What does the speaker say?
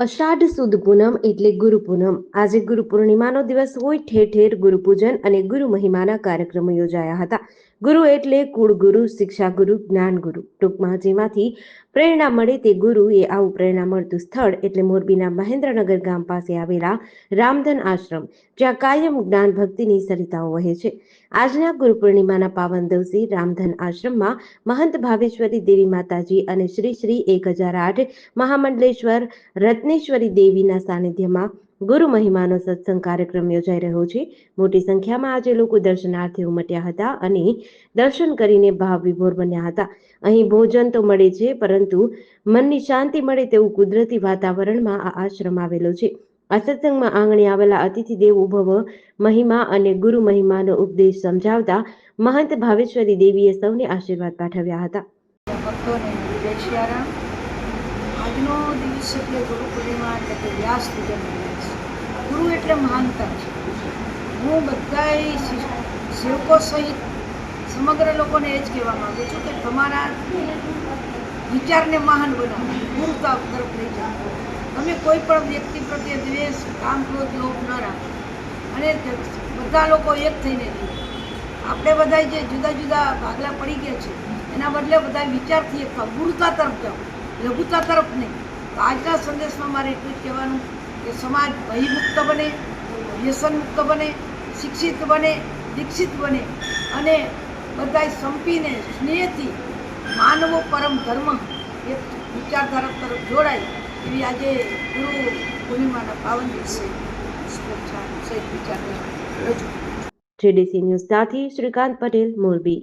અષાઢ સુદ પૂનમ એટલે ગુરુ પૂનમ. આજે ગુરુ પૂર્ણિમાનો દિવસ હોય, ઠેર ઠેર ગુરુ પૂજન અને ગુરુ મહિમાના કાર્યક્રમો યોજાયા હતા. ગુરુ એટલે કુળ ગુરુ, શિક્ષા ગુરુ, જ્ઞાન ગુરુ. ટૂંકમાં જેમાંથી પ્રેરણા મળે તે ગુરુ એ આવું પ્રેરણા મળતું સ્થળ એટલે મોરબીના મહેન્દ્રનગર ગામ પાસે આવેલા રામધન આશ્રમ, જ્યાં કાયમ જ્ઞાન ભક્તિની સરિતાઓ વહે છે. આજના ગુરુ પૂર્ણિમાના પાવન દિવસે રામધન આશ્રમમાં મહંત ભાવેશ્વરી દેવી માતાજી અને શ્રી શ્રી એક હજાર આઠ મહામંડલેશ્વર રત્નેશ્વરી દેવીના સાનિધ્યમાં ગુરુ મહિમાનો સત્સંગ કાર્યક્રમ યોજાઈ રહ્યો છે. મોટી સંખ્યામાં આજે લોકો દર્શનાર્થે ઉમટ્યા હતા અને દર્શન કરીને ભાવ વિભોર બન્યા હતા. અહીં ભોજન તો મળે છે, પરંતુ મનની શાંતિ મળે તેવું કુદરતી વાતાવરણમાં આ આશ્રમ આવેલો છે. આ સત્સંગમાં આંગણે આવેલા અતિથિ દેવ ઉભવ મહિમા અને ગુરુ મહિમાનો ઉપદેશ સમજાવતા મહંત ભાવેશ્વરી દેવીએ સૌને આશીર્વાદ પાઠવ્યા હતા. ભક્તોને આજનો દિવસ એટલે ગુરુ પૂર્ણિમા એટલે કે વ્યાસ પૂજન ગુરુ એટલે મહાનતા છે. હું બધાય સેવકો સહિત સમગ્ર લોકોને એ જ કહેવા માગું છું કે તમારા વિચારને મહાન બનાવો. ગુરુતા તરફ લઈ જાઓ. તમે કોઈ પણ વ્યક્તિ પ્રત્યે દ્વેષ, કામ ક્રોધ, લોભ ન રાખો. અને બધા લોકો એક થઈને રહે આપણે બધા જે જુદા જુદા ભાગલા પડી ગયા છે, એના બદલે બધા વિચારથી એક. ગુરુતા તરફ જાઓ. લઘુતા તરફ નહીં તો આજના સંદેશમાં મારે એટલું જ કહેવાનું કે સમાજ ભયમુક્ત બને, વ્યસનમુક્ત બને, શિક્ષિત બને, દીક્ષિત બને અને બધાય સંપીને સ્નેહથી માનવો પરમ ધર્મ એક વિચારધારા તરફ જોડાય એવી આજે ગુરુ પૂર્ણિમાના પાવન દિવસે સહિત વિચારધારા રજૂ જેડીસી ન્યૂઝ સાથે શ્રીકાંત પટેલ, મોરબી.